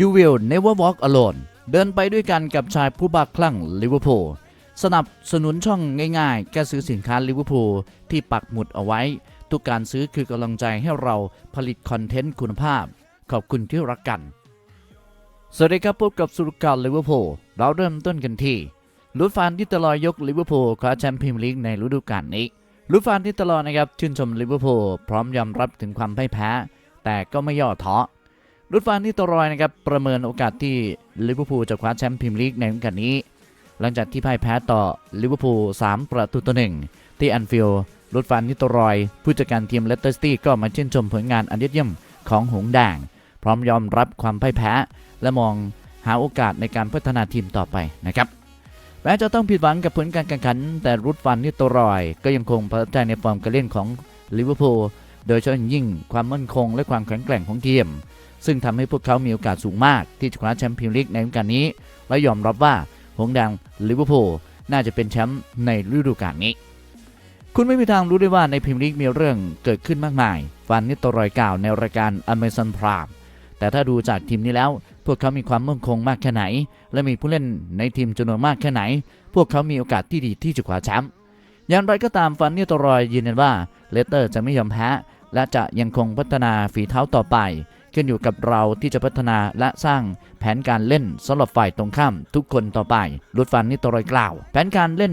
You will never walk alone เดินไปด้วยกันกับชายผู้บ้าคลั่งลิเวอร์พูลสนับสนุนช่องง่ายๆแค่ซื้อสินค้าลิเวอร์พูลที่ปักหมุดเอาไว้ ทุกการซื้อคือกำลังใจให้เราผลิตคอนเทนต์คุณภาพ ขอบคุณที่รักกัน สวัสดีครับพบกับสุรการลิเวอร์พูลเราเริ่มต้นกันที่ลูดฟานที่ตลอยยกลิเวอร์พูลคว้าแชมป์พรีเมียร์ลีกในฤดูกาลนี้ลูดฟานที่ตลอดนะครับชื่นชมลิเวอร์พูลพร้อมยอมรับถึงความพ่ายแพ้ แต่ก็ไม่ย่อท้อ ลูดฟานที่ตลอยนะครับประเมินโอกาสที่ลิเวอร์พูลจะคว้าแชมป์พรีเมียร์ลีกในฤดูกาลนี้ หลังจากที่พ่ายแพ้ต่อลิเวอร์พูล3ประตูต่อหนึ่งที่แอนฟิลด์ลูดฟานนิโตรอย ผู้จัดการทีมเลสเตอร์ซิตี้ก็มาชื่นชมผลงานอันยอดเยี่ยมของหงส์แดงพร้อมยอมรับความพ่ายแพ้ และมองหาโอกาสในการพัฒนาทีมต่อไปนะครับแม้จะต้องผิดหวังกับผลการแข่งขัน แต่รุดฟันนิโตรอย ก็ยังคงประทับใจในฟอร์มการเล่นของลิเวอร์พูลโดยเฉพาะยิ่งความมั่นคงและความแข็งแกร่งของทีม ซึ่งทำให้พวกเขามีโอกาสสูงมาก ที่จะคว้าแชมป์พรีเมียร์ลีกในฤดูกาลนี้ และยอมรับว่าหงส์แดงลิเวอร์พูลน่าจะเป็นแชมป์ในฤดูกาลนี้ คุณไม่มีทางรู้ได้ว่าในพรีเมียร์ลีกมีเรื่องเกิดขึ้นมากมายฟันนิโตรอยกล่าวในรายการ Amazon Prime แต่ถ้าดูจากทีมนี้แล้ว พวกเขามีความมั่นคงมากแค่ไหน และมีผู้เล่นในทีมจำนวนมากแค่ไหน พวกเขามีโอกาสที่ดีที่จะคว้าแชมป์อย่างไรก็ตามฟันนิโตรอยยืนยันว่าเลสเตอร์จะไม่ยอมแพ้และจะยังคงพัฒนาฝีเท้าต่อไป ขึ้นอยู่กับเราที่จะพัฒนาและสร้างแผนการเล่นสำหรับฝ่ายตรงข้ามทุกคนต่อไปลุดฟันนิโตรอยกล่าว แผนการเล่น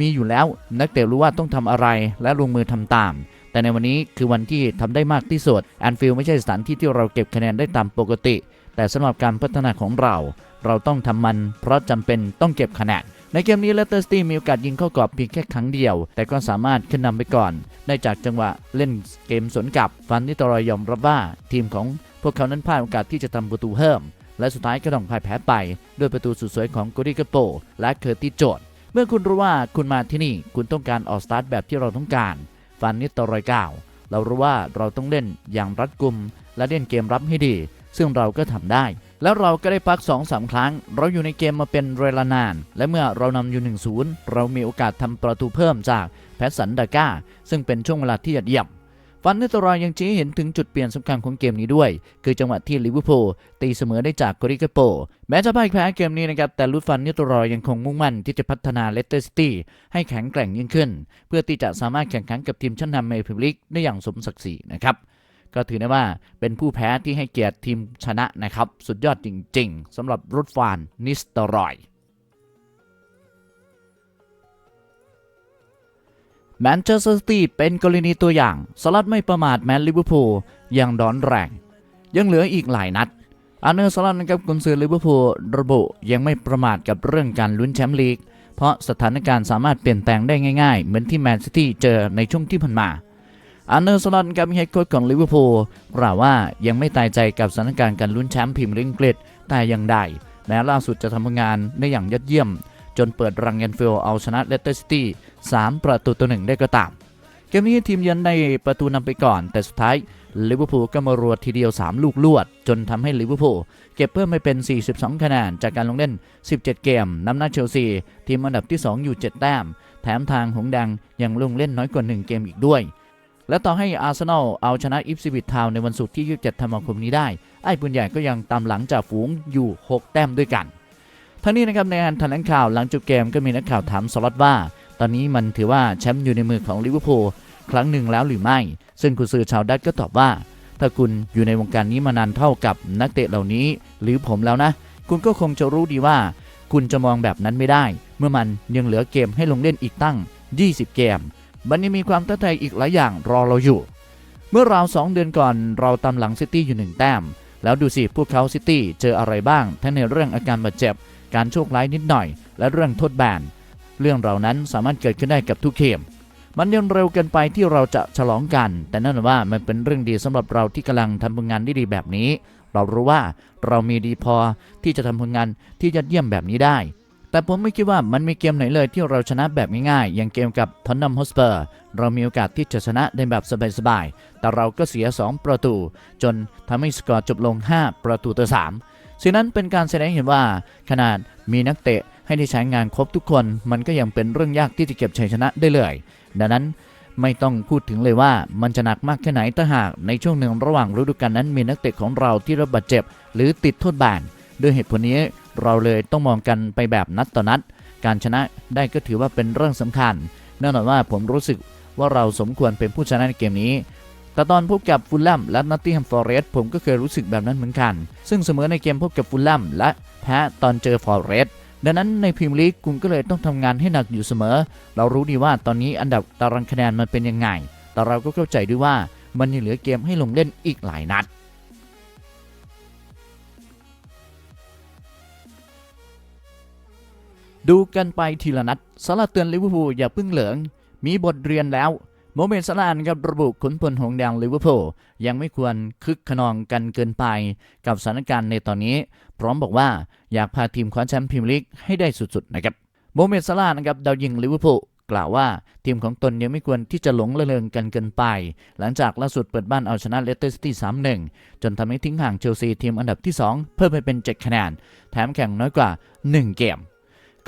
มีอยู่แล้ว นักเตะรู้ว่าต้องทำอะไรและลงมือทำตาม แต่ในวันนี้คือวันที่ทำได้มากที่สุดแอนฟิลไม่ใช่สถานที่ที่เราเก็บคะแนนได้ตามปกติ แต่สำหรับการพัฒนาของเรา เราต้องทำมัน เพราะจำเป็นต้องเก็บคะแนน ในเกมนี้เลสเตอร์สตีมีโอกาสยิงเข้ากรอบเพียงแค่ครั้งเดียว แต่ก็สามารถขึ้นนำไปก่อน ได้จากจังหวะเล่นเกมสวนกลับ ฟันที่ตรอยยอมรับว่าทีมของพวกเขานั้นพลาดโอกาสที่จะทำประตูเพิ่ม และสุดท้ายก็ต้องพ่ายแพ้ไป ด้วยประตูสุดสวยของโกดิกโป และเคอร์ติโจดเมื่อคุณรู้ว่าคุณมาที่นี่คุณต้องการออกสตาร์ทแบบที่เราต้องการ ฟันนิตรอยกล่าวเรารู้ว่าเราต้องเล่นอย่างรัดกุม และเล่นเกมรับให้ดี ซึ่งเราก็ทำได้ แล้วเราก็ได้พัก2-3ครั้ง เราอยู่ในเกมมาเป็นเวลานาน และเมื่อเรานำอยู่ 1-0 เรามีโอกาสทำประตูเพิ่มจากแพทสันดาก้า ซึ่งเป็นช่วงเวลาที่ยอดเยี่ยมฟันนิตรอยยังชี้เห็นถึงจุดเปลี่ยนสำคัญของเกมนี้ด้วย คือจังหวะที่ลิเวอร์พูลตีเสมอได้จากกริกโป แม้จะพ่ายแพ้เกมนี้นะครับ แต่ลุดฟันนิตรอยยังคงมุ่งมั่นที่จะพัฒนาเลสเตอร์ซิตี้ให้แข็งแกร่งยิ่งขึ้น เพื่อที่จะสามารถแข่งขันกับทีมชั้นนำในพรีเมียร์ลีกได้อย่างสมศักดิ์ศรีนะครับ ก็ถือได้ว่าเป็นผู้แพ้ที่ให้เกียรติทีมชนะนะครับ สุดยอดจริง ๆสำหรับรุดฟานนิสตรอยแมนเชสเตอร์ซิตี้เป็นกรณีตัวอย่างสลัดไม่ประมาทแมนลิเวอร์พูลยังดอนแรง ยังเหลืออีกหลายนัดอาร์เนอร์สลัดนะครับกุนซือลิเวอร์พูลระบุยังไม่ประมาทกับเรื่องการลุ้นแชมป์ลีกเพราะสถานการณ์สามารถเปลี่ยนแปลงได้ง่ายๆ เหมือนที่แมนซิตี้เจอในช่วงที่ผ่านมา อาร์เนอร์สลอนกับเฮดโค้ชของลิเวอร์พูลกล่าวว่ายังไม่ตายใจกับสถานการณ์การลุ้นแชมป์พรีเมียร์ลีกอังกฤษแต่อยังใดแม้ล่าสุดจะทำงานได้อย่างยอดเยี่ยม จนเปิดรังแอนฟิลเอาชนะเลสเตอร์ซิตี้3ประตูต่อหนึ่งได้ก็ตาม เกมนี้ทีมเยือนได้ประตูนำไปก่อน แต่สุดท้ายลิเวอร์พูลก็มารวดทีเดียว 3 ลูกลวด จนทำให้ลิเวอร์พูลเก็บเพิ่มไปเป็น 42 คะแนนจากการลงเล่น 17 เกมนำหน้าเชลซี ทีมอันดับที่ 2 อยู่ 7 แต้ม แถมทางหงส์แดงยังลงเล่นน้อยกว่า 1 เกมอีกด้วย และต่อให้อาร์เซนอลเอาชนะอิฟซิบิททาวในวันศุกร์ที่ 27 ธันวาคมนี้ได้ ไอ้ปุนใหญ่ก็ยังตามหลังจากฝูงอยู่ 6 แต้มด้วยกัน ทั้งนี้นะครับในงานแถลงข่าวหลังจบเกมก็มีนักข่าวถามสล็อตว่า ตอนนี้มันถือว่าแชมป์อยู่ในมือของลิเวอร์พูลครั้งหนึ่งแล้วหรือไม่ ซึ่งคุณซื้อชาวดัตก็ตอบว่า ถ้าคุณอยู่ในวงการนี้มานานเท่ากับนักเตะเหล่านี้ หรือผมแล้วนะ คุณก็คงจะรู้ดีว่า คุณจะมองแบบนั้นไม่ได้ เมื่อมันยังเหลือเกมให้ลงเล่นอีกตั้ง 20 เกม มันยังมีความท้าทายอีกหลายอย่างรอเราอยู่ เมื่อราว2เดือนก่อนเราตามหลังซิตี้อยู่หนึ่งแต้ม แล้วดูสิพวกเขาซิตี้เจออะไรบ้าง ทั้งในเรื่องอาการบาดเจ็บ การโชคร้ายนิดหน่อย และเรื่องโทษแบน เรื่องเหล่านั้นสามารถเกิดขึ้นได้กับทุกทีมมันยังเร็วเกินไปที่เราจะฉลองกัน แต่นั่นว่ามันเป็นเรื่องดีสำหรับเราที่กำลังทำผลงานได้ดีแบบนี้ เรารู้ว่าเรามีดีพอที่จะทำผลงานที่ยอดเยี่ยมแบบนี้ได้ แต่ผมไม่คิดว่ามันมีเกมไหนเลยที่เราชนะแบบง่ายๆ อย่างเกมกับทอนนัมฮอสเปอร์ เรามีโอกาสที่จะชนะได้แบบสบายๆ แต่เราก็เสีย 2 ประตู จนทำให้สกอร์จบลง 5 ประตูต่อ3สิ่งนั้นเป็นการแสดงเห็นว่า ขนาดมีนักเตะให้ได้ใช้งานครบทุกคน มันก็ยังเป็นเรื่องยากที่จะเก็บชัยชนะได้เลย ดังนั้นไม่ต้องพูดถึงเลยว่ามันจะหนักมากแค่ไหนถ้าหากในช่วงหนึ่งระหว่างฤดูกาลนั้นมีนักเตะของเราที่รับบาดเจ็บ หรือติดโทษบาน ด้วยเหตุผลนี้เราเลยต้องมองกันไปแบบนัดต่อนัด การชนะได้ก็ถือว่าเป็นเรื่องสำคัญ แน่นอนว่าผมรู้สึกว่าเราสมควรเป็นผู้ชนะในเกมนี้ แต่ตอนพบกับฟูลแลมและนอตติแฮมฟอร์เรสผมก็เคยรู้สึกแบบนั้นเหมือนกัน ซึ่งเสมอในเกมพบกับฟูลแลมและแพ้ตอนเจอฟอร์เรสดังนั้นในพรีเมียร์ลีกคุณก็เลยต้องทำงานให้หนักอยู่เสมอ เรารู้ดีว่าตอนนี้อันดับตารางคะแนนมันเป็นยังไง แต่เราก็เข้าใจด้วยว่ามันยังเหลือเกมให้ลงเล่นอีกหลายนัด ดูกันไปทีละนัดสาระเตือนลิเวอร์พูลอย่าพิ่งเหลือง มีบทเรียนแล้ว โมเมนต์สลานกับระบุขุนพลหงแดงลิเวอร์พูลยังไม่ควรคึกขนองกันเกินไปกับสถานการณ์ในตอนนี้ พร้อมบอกว่าอยากพาทีมคว้าแชมป์พรีเมียร์ลีกให้ได้สุดๆนะครับโมเมนต์สลานะครับดาวยิงลิเวอร์พูลกล่าวว่าทีมของตนยังไม่ควรที่จะหลงระเริงกันเกินไป หลังจากล่าสุดเปิดบ้านเอาชนะเลสเตอร์ซิตี้ 3-1 จนทำให้ทิ้งห่างเชลซีทีมอันดับที่ 2 เพิ่มไปเป็น 7 คะแนน แถมแข่งน้อยกว่า 1 เกม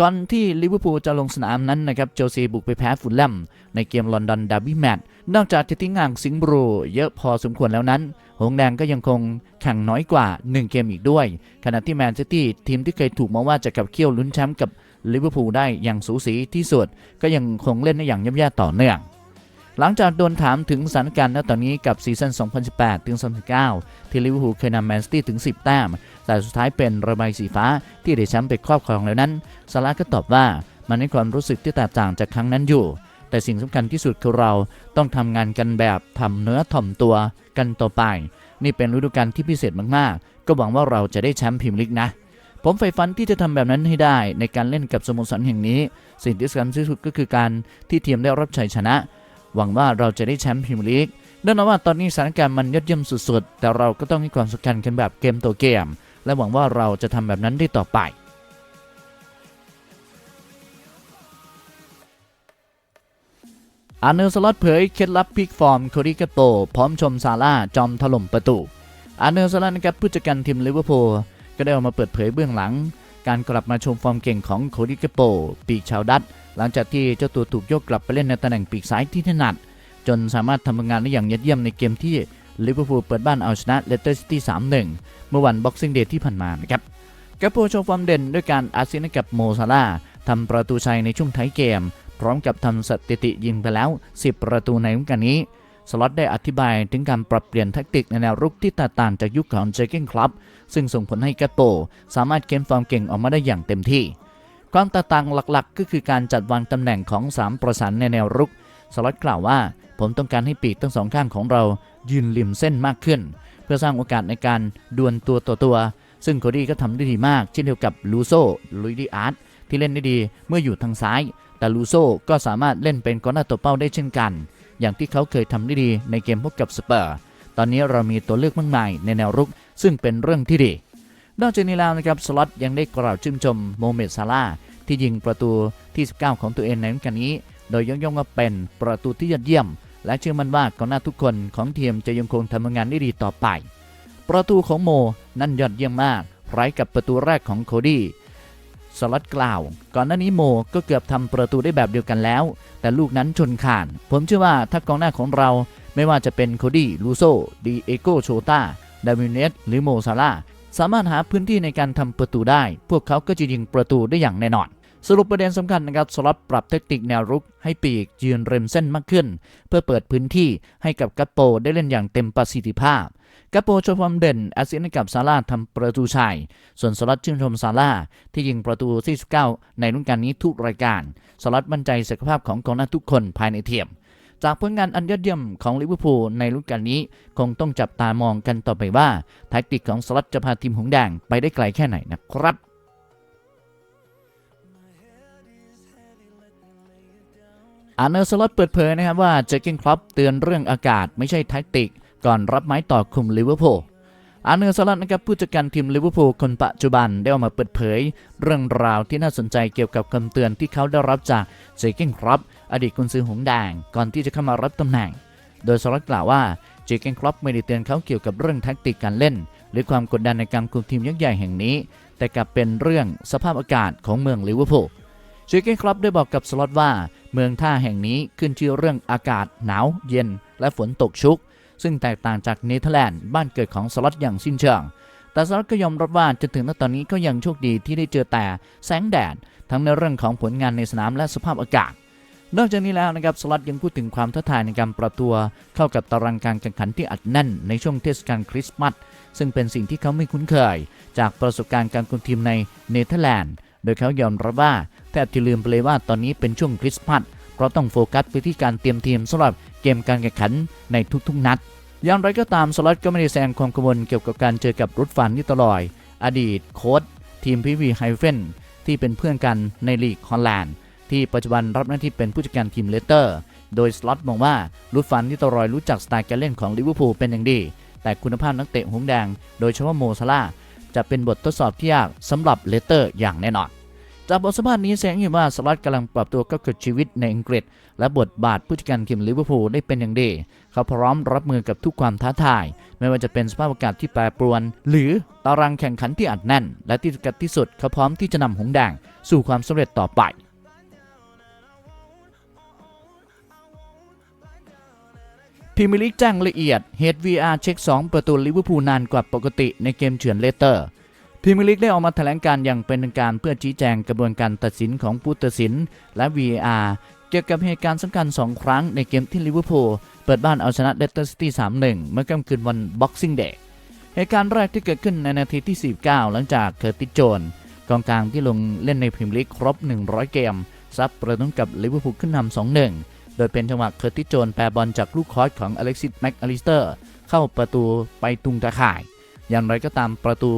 ก่อนที่ลิเวอร์พูลจะลงสนามนั้นนะครับเชลซีบุกไปแพ้ฟูลแลมในเกมลอนดอนดาร์บี้แมตช์นอกจากจะทิ้งห่างสิงห์บรูเยอะพอสมควรแล้วนั้น หงส์แดงก็ยังคงแข่งน้อยกว่า 1 เกมอีกด้วย ขณะที่แมนซิตี้ทีมที่เคยถูกมองว่าจะกับเคี่ยวลุ้นแชมป์กับลิเวอร์พูลได้อย่างสูสีที่สุด ก็ยังคงเล่นได้อย่างย่ำแย่ต่อเนื่อง หลังจากโดนถามถึงสถานการณ์ณตอนนี้กับซีซั่น 2018 ถึง 2019 ที่ลิเวอร์พูลเคยนำแมนซิตี้ถึง 10 แต้ม แต่สุดท้ายเป็นระบายสีฟ้าที่ได้แชมป์ไปครอบครองแล้วนั้นซาร่าก็ตอบว่ามันให้ความรู้สึกที่แตกต่างจากครั้งนั้นอยู่ แต่สิ่งสำคัญที่สุดคือเราต้องทำงานกันแบบทำเนื้อถ่อมตัวกันต่อไป นี่เป็นฤดูกาลที่พิเศษมากๆ ก็หวังว่าเราจะได้แชมป์พรีเมียร์ลีกนะผมใฝ่ฝันที่จะทำแบบนั้นให้ได้ในการเล่นกับสโมสรแห่งนี้ สิ่งที่สำคัญที่สุดก็คือการที่ทีมได้รับชัยชนะ หวังว่าเราจะได้แชมป์พรีเมียร์ลีกแน่นอนว่าตอนนี้สถานการณ์มันยอดเยี่ยมสุดๆ แต่เราก็ต้องให้ความสำคัญกันแบบเกมต่อเกม และหวังว่าเราจะทำแบบนั้นได้ต่อไปอาร์เนลสล็อตเผยเคล็ดลับพิกฟอร์มโคดิกาโต พร้อมชมซาร่าจอมถล่มประตู อาร์เนลสล็อตนะครับผู้จัดการทีมลิเวอร์พูลก็ได้ออกมาเปิดเผยเบื้องหลัง การกลับมาชมฟอร์มเก่งของโคดิกาโปปีกชาวดัตช์ หลังจากที่เจ้าตัวถูกยกกลับไปเล่นในตำแหน่งปีกซ้ายที่ถนัด จนสามารถทำงานได้อย่างยอดเยี่ยมในเกมที่ลิเวอร์พูลเปิดบ้านเอาชนะเลสเตอร์ซิตี้ 3-1 เมื่อวันบ็อกซิ่งเดย์ที่ผ่านมานะครับกาโปโชว์ฟอร์มเด่นด้วยการอาซิสต์กับโมซาลาทำประตูชัยในช่วงท้ายเกม พร้อมกับทำสถิติยิงไปแล้ว 10 ประตูในฤดูกาลนี้ สล็อตได้อธิบายถึงการปรับเปลี่ยนแทคติกในแนวรุกที่แตกต่างจากยุคของเจเกนคลับซึ่งส่งผลให้กาโปสามารถเค้นฟอร์มเก่งออกมาได้อย่างเต็มที่ ความแตกต่างหลักๆ ก็คือการจัดวางตำแหน่งของ 3 ประสานในแนวรุก สล็อตกล่าวว่า ผมต้องการให้ปีกทั้งสองข้างของเรายืนริมเส้นมากขึ้น เพื่อสร้างโอกาสในการดวลตัวต่อตัว ซึ่งโคดี้ก็ทำได้ดีมาก เช่นเดียวกับลูโซลุยดีอาร์ตที่เล่นได้ดีเมื่ออยู่ทางซ้าย แต่ลูโซก็สามารถเล่นเป็นกองหน้าตัวเป้าได้เช่นกัน อย่างที่เขาเคยทำได้ดีในเกมพบกับสเปอร์ ตอนนี้เรามีตัวเลือกมากมายในแนวรุก ซึ่งเป็นเรื่องที่ดี นอกจากนี้แล้วนะครับสล็อตยังได้กล่าวชื่นชมโมเมดซาร่าที่ยิงประตูที่ 19 ของตัวเองในฤดูกาลนี้ โดยยกย่องว่าเป็นประตูที่ยอดเยี่ยม และเชื่อมั่นว่ากองหน้าทุกคนของทีมจะยังคงทำงานได้ดีต่อไป ประตูของโมนั่นยอดเยี่ยมมากคล้กับประตูแรกของโคดี้สล็อตกล่าว ก่อนหน้านี้โมก็เกือบทำประตูได้แบบเดียวกันแล้ว แต่ลูกนั้นชนคาน ผมเชื่อว่าถ้ากองหน้าของเราไม่ว่าจะเป็นโคดี้ลูโซดีเอโกโชตาดาวิเนสหรือโมซาร่า สามารถหาพื้นที่ในการทำประตูได้ พวกเขาก็จะยิงประตูได้อย่างแน่นอน สรุปประเด็นสำคัญนะครับสล็อตปรับเทคนิคแนวรุกให้ปีกยืนเริมเส้นมากขึ้น เพื่อเปิดพื้นที่ให้กับกัปโปได้เล่นอย่างเต็มประสิทธิภาพกัปโปโชว์ความเด่นแอสซิสต์ให้กับซาร่าทำประตูชัย ส่วนสล็อตชื่นชมซาร่าที่ยิงประตูที่19ในรุ่นการนี้ทุกรายการ สล็อตมั่นใจศักยภาพของกองหน้าทุกคนภายในทีม จากผลงานอันยอดเยี่ยมของลิเวอร์พูลในฤดูกาลนี้ คงต้องจับตามองกันต่อไปว่าแท็กติกของสล็อตจะพาทีมหงแดงไปได้ไกลแค่ไหนนะครับอาร์เนอร์สล็อตเปิดเผยนะครับว่าเจอเกนคลับเตือนเรื่องอากาศไม่ใช่แท็กติก ก่อนรับไม้ต่อคุมลิเวอร์พูล อาเนอร์สล็อตนะครับผู้จัดการทีมลิเวอร์พูลคนปัจจุบันได้ออกมาเปิดเผย เรื่องราวที่น่าสนใจเกี่ยวกับคำเตือนที่เขาได้รับจากเจอร์เกนคลับอดีตกุนซือหงแดงก่อนที่จะเข้ามารับตำแหน่ง โดยสล็อตกล่าวว่าเจเกนคลับไม่ได้เตือนเขาเกี่ยวกับเรื่องแท็กติกการเล่น หรือความกดดันในการคุมทีมยักษ์ใหญ่แห่งนี้ แต่กลับเป็นเรื่องสภาพอากาศของเมืองลิเวอร์พูลเชคเก้นครับได้บอกกับสล็อตว่า เมืองท่าแห่งนี้ขึ้นชื่อเรื่องอากาศหนาวเย็น และฝนตกชุก ซึ่งแตกต่างจากเนเธอร์แลนด์บ้านเกิดของสล็อตอย่างสิ้นเชิง แต่สล็อตก็ยอมรับว่าจนถึงตอนนี้ก็ยังโชคดีที่ได้เจอแต่แสงแดด ทั้งในเรื่องของผลงานในสนามและสภาพอากาศ นอกจากนี้แล้วนะครับสล็อตยังพูดถึงความท้าทายในการปรับตัว เข้ากับตารางการแข่งขันที่อัดแน่นในช่วงเทศกาลคริสต์มาส ซึ่งเป็นสิ่งที่เขาไม่คุ้นเคย จากประสบการณ์การคุมทีมในเนเธอร์แลนด์ โดยเขายอมรับว่าแทบจะลืมไปเลยว่าตอนนี้เป็นช่วงคริสต์มาสเพราะต้องโฟกัสไปที่การเตรียมทีมสำหรับ เกมการแข่งขันในทุกๆ นัด อย่างไรก็ตามสล็อตก็ไม่ได้แสดงความกังวลเกี่ยวกับการเจอกับรุดฟันนิตลอย อดีตโค้ชทีมพีวีไฮเฟนที่เป็นเพื่อนกันในลีกฮอลแลนด์ที่ปัจจุบันรับหน้าที่เป็นผู้จัดการทีมเลสเตอร์ โดยสล็อตมองว่ารุดฟันนิตลอยรู้จักสไตล์การเล่นของลิเวอร์พูลเป็นอย่างดี แต่คุณภาพนักเตะหงแดง โดยเฉพาะโมซาลาจะเป็นบททดสอบที่ยากสำหรับเลสเตอร์อย่างแน่นอน จากบทสัมภาษณ์นี้แสดงเห็นว่าสล็อตกำลังปรับตัวเข้ากับชีวิตในอังกฤษ และบทบาทผู้จัดการทีมลิเวอร์พูลได้เป็นอย่างดี เขาพร้อมรับมือกับทุกความท้าทาย ไม่ว่าจะเป็นสภาพอากาศที่แปรปรวน หรือตารางแข่งขันที่อัดแน่น และที่สำคัญที่สุดเขาพร้อมที่จะนำหงแดงสู่ความสำเร็จต่อไปพรีเมียร์ลีกแจ้งละเอียดเหตุ VR เช็ค 2 ประตูลิเวอร์พูลนานกว่าปกติในเกมเฉือนเลสเตอร์ พรีเมียร์ลีกได้ออกมาแถลงการอย่างเป็นทางการเพื่อชี้แจงกระบวนการตัดสินของผู้ตัดสินและ VAR เกี่ยวกับเหตุการณ์สำคัญ 2 ครั้งในเกมที่ลิเวอร์พูลเปิดบ้านเอาชนะเลสเตอร์ซิตี้ 3-1 เมื่อค่ำคืนวัน Boxing Day เหตุการณ์แรกที่เกิดขึ้นในนาทีที่ 49 หลังจากเคอร์ติโจนกองกลางที่ลงเล่นในพรีเมียร์ลีกครบ 100 เกม ซับประตูกับลิเวอร์พูลขึ้นนำ2-1 โดยเป็นจังหวะเคอร์ติโจนแปรบอลจากลูกคอร์สของอเล็กซิสแม็กอลิสเตอร์เข้าประตูไปตุงตะข่าย อย่างไรก็ตามประตู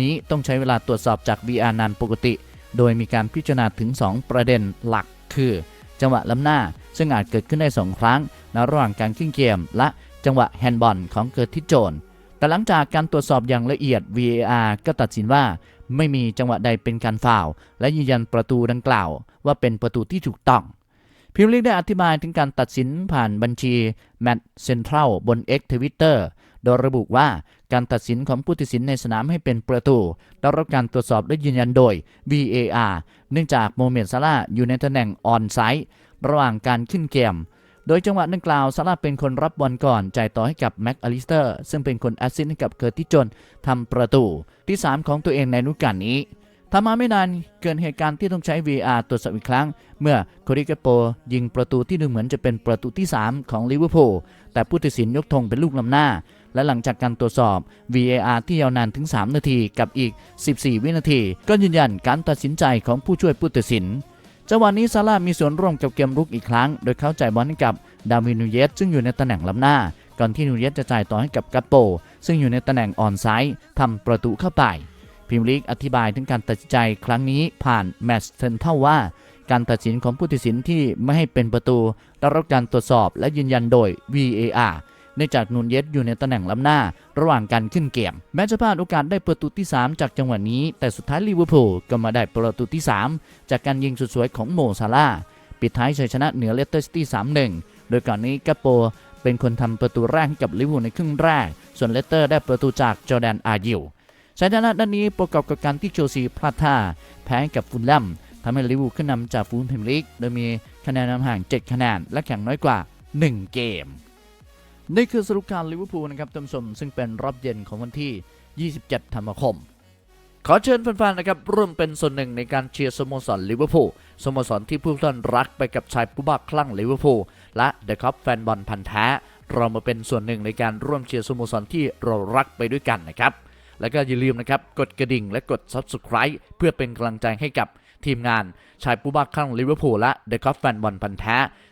นี้ต้องใช้เวลาตรวจสอบจาก VR นานปกติ โดยมีการพิจารณาถึง 2 ประเด็นหลัก คือ จังหวะล้ำหน้า ซึ่งอาจเกิดขึ้นได้ 2 ครั้งในระหว่างการขึ้นเกม และจังหวะแฮนด์บอลของเกิดทิสโจนแต่หลังจากการตรวจสอบอย่างละเอียด VAR ก็ตัดสินว่าไม่มีจังหวะใดเป็นการฟาว และยืนยันประตูดังกล่าว ว่าเป็นประตูที่ถูกต้องพิมลีกได้อธิบายถึงการตัดสินผ่านบัญชีแมตเซ็นทรัลบน X Twitter โดยระบุว่า การตัดสินของผู้ตัดสินในสนามให้เป็นประตูได้รับการตรวจสอบและยืนยันโดย VAR เนื่องจากโมเมนต์ซาร่าอยู่ในตำแหน่งออนไซต์ระหว่างการขึ้นเกม โดยจังหวะดังกล่าวซาร่าเป็นคนรับบอลก่อน จ่ายต่อให้กับแม็กอลิสเตอร์ซึ่งเป็นคนแอสซิสต์ให้กับเกิร์ติจนทำประตูที่ 3 ของตัวเองในฤดูกาลนี้ทำมาไม่นานเกิดเหตุการณ์ที่ต้องใช้ VR ตรวจสอบอีกครั้ง เมื่อโคริกโปยิงประตูที่ดูเหมือนจะเป็นประตูที่ 3 ของลิเวอร์พูลแต่ผู้ตัดสินยกธงเป็นลูกลำหน้า และหลังจากการตรวจสอบ VAR ที่ยาวนานถึง 3 นาทีกับอีก 14 วินาที ก็ยืนยันการตัดสินใจของผู้ช่วยผู้ตัดสินจังหวะนี้ซาร่ามีส่วนร่วมกับเกมรุกอีกครั้ง โดยเข้าจ่ายบอลให้กับดาวินูเยสซึ่งอยู่ในตำแหน่งล้ำหน้า ก่อนที่นูเยสจะจ่ายต่อให้กับกัปโป ซึ่งอยู่ในตำแหน่งออนไซด์ทำประตูเข้าไปพรีเมียร์ลีกอธิบายถึงการตัดสินใจครั้งนี้ผ่านแมตช์เซนเท่าว่า การตัดสินของผู้ตัดสินที่ไม่ให้เป็นประตูได้รับการตรวจสอบและยืนยันโดย VAR เนื่องจากนูนเยสอยู่ในตำแหน่งล้ำหน้า ระหว่างการขึ้นเกม แม้จะพลาดโอกาสได้ประตูที่ 3 จากจังหวะนี้ แต่สุดท้ายลิเวอร์พูลก็มาได้ประตูที่ 3 จากการยิงสุดสวยของโมซาลาปิดท้ายชัยชนะเหนือเลสเตอร์ซิตี้3-1 โดยก่อนนี้กาโปเป็นคนทำประตูแรกให้กับลิเวอร์พูลในครึ่งแรก ส่วนเลสเตอร์ได้ประตูจากจอร์แดนอายิวชัยชนะด้านนี้ประกอบกับการที่เชลซีพลาดท่า แพ้กับฟูลแลมทำให้ลิเวอร์พูลขึ้นนำจากฟูลพรีเมียร์ลีกโดยมีคะแนนนำห่าง 7 คะแนนและแข่งน้อยกว่า 1 เกม นี่คือสรุปการลิเวอร์พูลนะครับท่านผู้ชมซึ่งเป็นรอบเย็นของวันที่ 27 ธันวาคม ขอเชิญแฟนๆนะครับร่วมเป็นส่วนหนึ่งในการเชียร์สโมสรลิเวอร์พูลสโมสรที่ผู้ท่านรักไปกับชายผู้บ้าคลั่งลิเวอร์พูลและเดอะคัพแฟนบอลพันธ์แท้ เรามาเป็นส่วนหนึ่งในการร่วมเชียร์สโมสรที่เรารักไปด้วยกันนะครับแล้วก็อย่าลืมนะครับกดกระดิ่งและกด Subscribe เพื่อเป็นกำลังใจให้กับทีมงานชายผู้บ้าคลั่งลิเวอร์พูลและเดอะคัพแฟนบอลพันธ์แท้